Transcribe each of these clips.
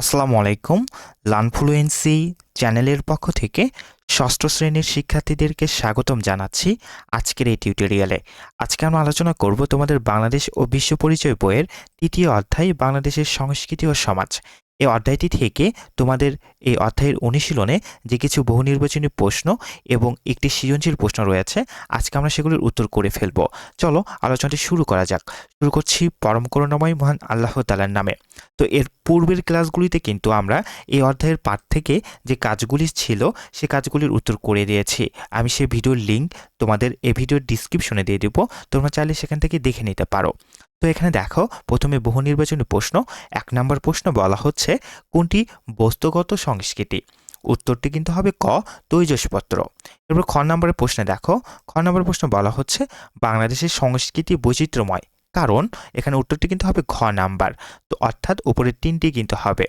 আসসালামু আলাইকুম। লানফ্লুয়েন্সি চ্যানেলের পক্ষ থেকে ষষ্ঠ শ্রেণির শিক্ষার্থীদেরকে স্বাগতম জানাচ্ছি আজকের এই টিউটোরিয়ালে। আজকে আমরা আলোচনা করব তোমাদের বাংলাদেশ ও বিশ্ব পরিচয় বইয়ের তৃতীয় অধ্যায়, বাংলাদেশের সংস্কৃতি ও সমাজ। এই অধ্যায়টি থেকে তোমাদের এই অধ্যায়ের অনুশীলনে যে কিছু বহু নির্বাচনী প্রশ্ন এবং একটি সৃজনশীল প্রশ্ন রয়েছে, আজকে আমরা সেগুলির উত্তর করে ফেলব। চলো আলোচনাটি শুরু করা যাক। শুরু করছি পরম করুণাময় মহান আল্লাহ তালার নামে। তো এর পূর্বের ক্লাসগুলিতে কিন্তু আমরা এই অধ্যায়ের পাঠ থেকে যে কাজগুলি ছিল, সে কাজগুলির উত্তর করে দিয়েছি। আমি সেই ভিডিওর লিঙ্ক তোমাদের এই ভিডিওর ডিসক্রিপশনে দিয়ে দেবো। তোমরা চাইলে সেখান থেকে দেখে নিতে পারো। তো এখানে দেখো, প্রথমে বহু নির্বাচনী প্রশ্ন, এক নম্বর প্রশ্ন বলা হচ্ছে, কোনটি বস্তুগত সংস্কৃতি? উত্তরটি কিন্তু হবে ক, তৈজসপত্র। এরপর খ নম্বরের প্রশ্নে দেখো, খ নম্বর প্রশ্ন বলা হচ্ছে, বাংলাদেশের সংস্কৃতি বৈচিত্র্যময়। কারণ এখানে উত্তরটি কিন্তু হবে ঘ নাম্বার। তো অর্থাৎ উপরের তিনটি কিন্তু হবে।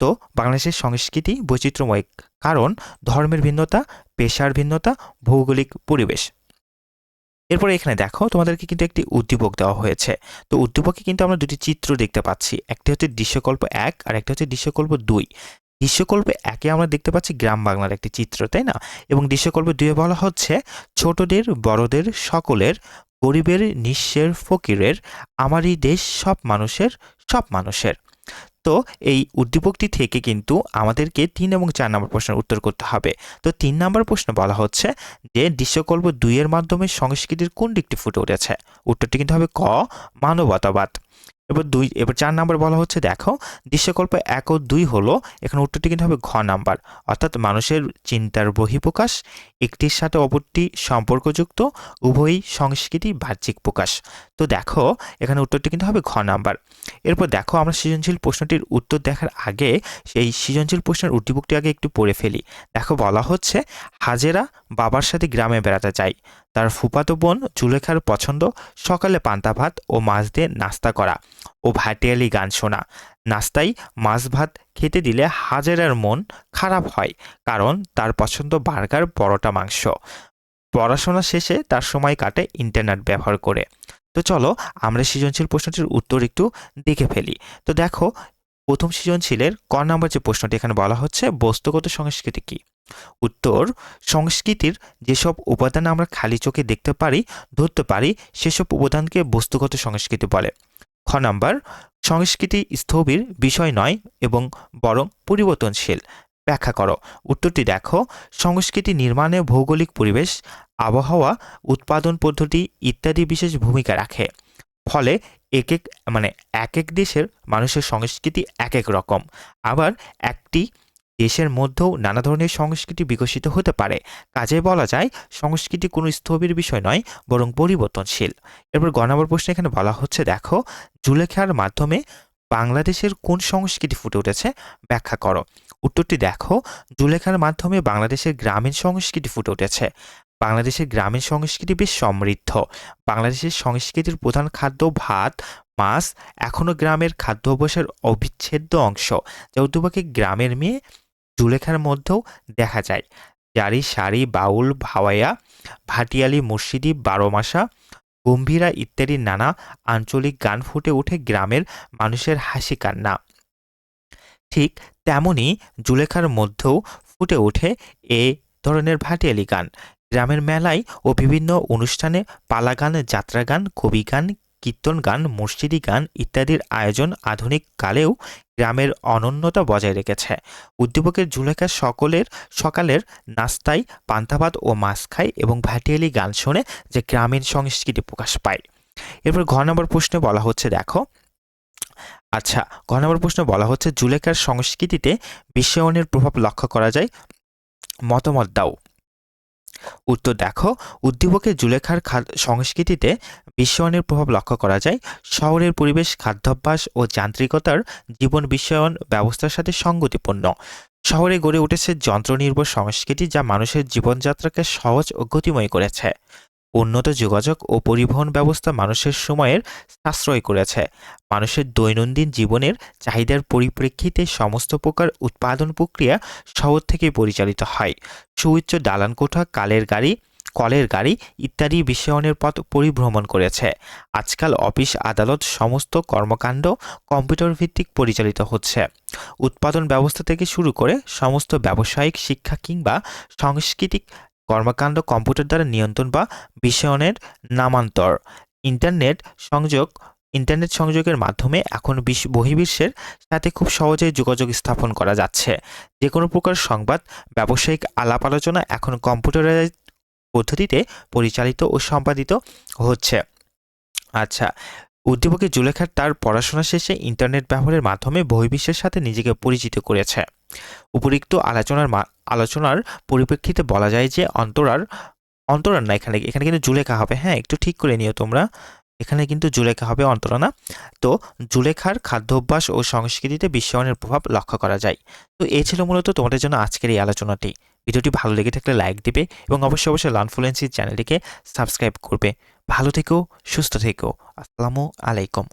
তো বাংলাদেশের সংস্কৃতি বৈচিত্র্যময়, কারণ ধর্মের ভিন্নতা, পেশার ভিন্নতা, ভৌগোলিক পরিবেশ। এরপরে এখানে দেখো তোমাদেরকে কিন্তু একটি উদ্দীপক দেওয়া হয়েছে। তো উদ্দীপকে কিন্তু আমরা দুটি চিত্র দেখতে পাচ্ছি। একটি হচ্ছে দৃশ্যকল্প এক আর একটি হচ্ছে দৃশ্যকল্প দুই। দৃশ্যকল্পে একে আমরা দেখতে পাচ্ছি গ্রাম বাংলার একটি চিত্র, তাই না? এবং দৃশ্যকল্প দুয়ে বলা হচ্ছে ছোটদের, বড়দের, সকলের, গরিবের, নিঃস্বের, ফকিরের, আমারই দেশ সব মানুষের সব মানুষের। তো এই উদ্দীপকটি থেকে কিন্তু আমাদেরকে তিন এবং চার নম্বর প্রশ্নের উত্তর করতে হবে। তো তিন নম্বর প্রশ্ন বলা হচ্ছে যে দৃশ্যকল্প দুইয়ের মাধ্যমে সংস্কৃতির কোন দিকটি ফুটে উঠেছে? উত্তরটি কিন্তু হবে ক, মানবতাবাদ। এবার দুই, এবার চার নাম্বার বলা হচ্ছে, দেখো, দৃশ্যকল্প এক ও দুই হলো, এখানে উত্তরটি কিন্তু হবে ঘ নাম্বার। অর্থাৎ মানুষের চিন্তার বহিঃপ্রকাশ, একটির সাথে অপরটি সম্পর্কযুক্ত, উভয়ই সংস্কৃতি বাহ্যিক প্রকাশ। তো দেখো, এখানে উত্তরটি কিন্তু হবে ঘ নাম্বার। এরপর দেখো, আমরা সৃজনশীল প্রশ্নটির উত্তর দেখার আগে, সেই সৃজনশীল প্রশ্নের উদ্দীপকটি আগে একটু পড়ে ফেলি। দেখো, বলা হচ্ছে, হাজেরা বাবার সাথে গ্রামে বেড়াতে যায় ফুপাতো বোন জুলেখার পছন্দ সকালে পান্তা ভাত ও মাছ দিয়ে নাস্তা করা ও ভাটিয়ালি গান শোনা। নাস্তায় মাছ ভাত খেতে দিলে হাজেরার মন খারাপ হয়, কারণ তার পছন্দ বার্গার, পরোটা, মাংস। পড়াশোনা শেষে তার সময় কাটে ইন্টারনেট ব্যবহার করে। তো চলো আমরা সৃজনশীল প্রশ্নটির উত্তর একটু দেখে ফেলি। তো দেখো, প্রথম সৃজনশীলের ক নম্বর যে প্রশ্নটি এখানে বলা হচ্ছে, বস্তুগত সংস্কৃতি কি? উত্তর, সংস্কৃতির যেসব উপাদান আমরা খালি চোখে দেখতে পারি, ধরতে পারি, সেসব উপাদানকে বস্তুগত সংস্কৃতি বলে। খ নাম্বার, সংস্কৃতি স্থবির বিষয় নয় এবং বরং পরিবর্তনশীল। ব্যাখ্যা করো। উত্তরটি দেখো। সংস্কৃতি নির্মাণে ভৌগোলিক পরিবেশ, আবহাওয়া, উৎপাদন পদ্ধতি ইত্যাদি বিশেষ ভূমিকা রাখে। ফলে এক এক মানে এক এক দেশের মানুষের সংস্কৃতি এক এক রকম। আবার একটি দেশের মধ্যেও নানা ধরনের সংস্কৃতি বিকশিত হতে পারে। কাজে বলা যায়, সংস্কৃতি কোনো স্থবির বিষয় নয়, বরং পরিবর্তনশীল। এরপর গণাবর প্রশ্ন এখানে বলা হচ্ছে, দেখো, জুলেখার মাধ্যমে বাংলাদেশের কোন সংস্কৃতি ফুটে উঠেছে? ব্যাখ্যা করো। উত্তরটি দেখো, জুলেখার মাধ্যমে বাংলাদেশের গ্রামীণ সংস্কৃতি ফুটে উঠেছে। বাংলাদেশের গ্রামীণ সংস্কৃতি বেশ সমৃদ্ধ। বাংলাদেশের সংস্কৃতির প্রধান খাদ্য ভাত, মাছ এখনও গ্রামের খাদ্য অভ্যাসের অবিচ্ছেদ্য অংশ। যা উদ্যোগকে গ্রামের মেয়ে জুলেখার মধ্যেও দেখা যায়। জারি শাড়ি বাউল, ভাওয়াইয়া, ভাটিয়ালি, মুর্শিদি, বারোমাসা, গম্ভীরা ইত্যাদি নানা আঞ্চলিক গান ফুটে ওঠে গ্রামের মানুষের হাসি কান্না। ঠিক তেমনি জুলেখার মধ্যেও ফুটে ওঠে এ ধরনের ভাটিয়ালি গান। গ্রামের মেলায় ও বিভিন্ন অনুষ্ঠানে পালা গান, যাত্রা গান, কবি গান, কীর্তন গান মসজিদি গান ইত্যাদির আয়োজন আধুনিক কালেও গ্রামের অনন্যতা বজায় রেখেছে। উদ্দীপকের জুলেখা সকলের, সকালের নাস্তায় পান্তাভাত ও মাছ খায় এবং ভাটিয়ালি গান শোনে যে গ্রামীণ সংস্কৃতি প্রকাশ পায়। এরপর ঘ নম্বর প্রশ্নে বলা হচ্ছে, দেখো। আচ্ছা ঘ নম্বর প্রশ্নে বলা হচ্ছে জুলেখার সংস্কৃতিতে বিশ্বায়নের প্রভাব লক্ষ্য করা যায়। মতামত দাও। উত্তর দেখো উদ্দীপকে জুলেখার সংস্কৃতিতে বিশ্বায়নের প্রভাব লক্ষ্য করা যায়। শহরের পরিবেশ, খাদ্যাভ্যাস ও যান্ত্রিকতার জীবন বিশ্বায়ন ব্যবস্থার সাথে সঙ্গতিপূর্ণ। শহরে গড়ে উঠেছে যন্ত্রনির্ভর সংস্কৃতি যা মানুষের জীবনযাত্রাকে সহজ ও গতিময় করেছে। উন্নত যোগাযোগ ও পরিবহন ব্যবস্থা মানুষের সময়ের সাশ্রয় করেছে। মানুষের দৈনন্দিন জীবনের চাহিদার পরিপ্রেক্ষিতে সমস্ত প্রকার উৎপাদন প্রক্রিয়া শহর থেকে পরিচালিত হয়। সুউচ্চ দালান কোঠা, কালের গাড়ি, কলের গাড়ি ইত্যাদি বিশ্বায়নের পথ পরিভ্রমণ করেছে। আজকাল অফিস, আদালত সমস্ত কর্মকাণ্ড কম্পিউটার ভিত্তিক পরিচালিত হচ্ছে। উৎপাদন ব্যবস্থা থেকে শুরু করে সমস্ত ব্যবসায়িক শিক্ষা কিংবা সাংস্কৃতিক কর্মকাণ্ড কম্পিউটার দ্বারা নিয়ন্ত্রণ বা বিষয়নের নামান্তর। ইন্টারনেট সংযোগ, ইন্টারনেট সংযোগের মাধ্যমে এখন বিশ্ব বহির্বিশ্বের সাথে খুব সহজেই যোগাযোগ স্থাপন করা যাচ্ছে। যে কোনো প্রকার সংবাদ, ব্যবসায়িক আলাপ আলোচনা এখন কম্পিউটারাইজ পদ্ধতিতে পরিচালিত ও সম্পাদিত হচ্ছে। আচ্ছা উদ্দীপকে জুলেখার তার পড়াশোনা শেষে ইন্টারনেট ব্যবহারের মাধ্যমে বহির্বিশ্বের সাথে নিজেকে পরিচিত করেছে। উপরিক্ত আলোচনার আলোচনার পরিপ্রেক্ষিতে বলা যায় যে অন্তরার অন্তরার না, এখানে এখানে কিন্তু জুলেখা হবে। হ্যাঁ একটু ঠিক করে নিও তোমরা। এখানে কিন্তু জুলেখা হবে, অন্তরা না। তো জুলেখার খাদ্যাভ্যাস ও সংস্কৃতিতে বিশ্বায়নের প্রভাব লক্ষ্য করা যায়। তো এই ছিল মূলত তোমাদের জন্য আজকের এই আলোচনাটি। ভিডিওটি ভালো লেগে থাকলে লাইক দিবে এবং অবশ্যই অবশ্যই লার্নফ্লুয়েন্সি চ্যানেলটিকে সাবস্ক্রাইব করবে। ভালো থেকো, সুস্থ থেকো। আসসালামু আলাইকুম।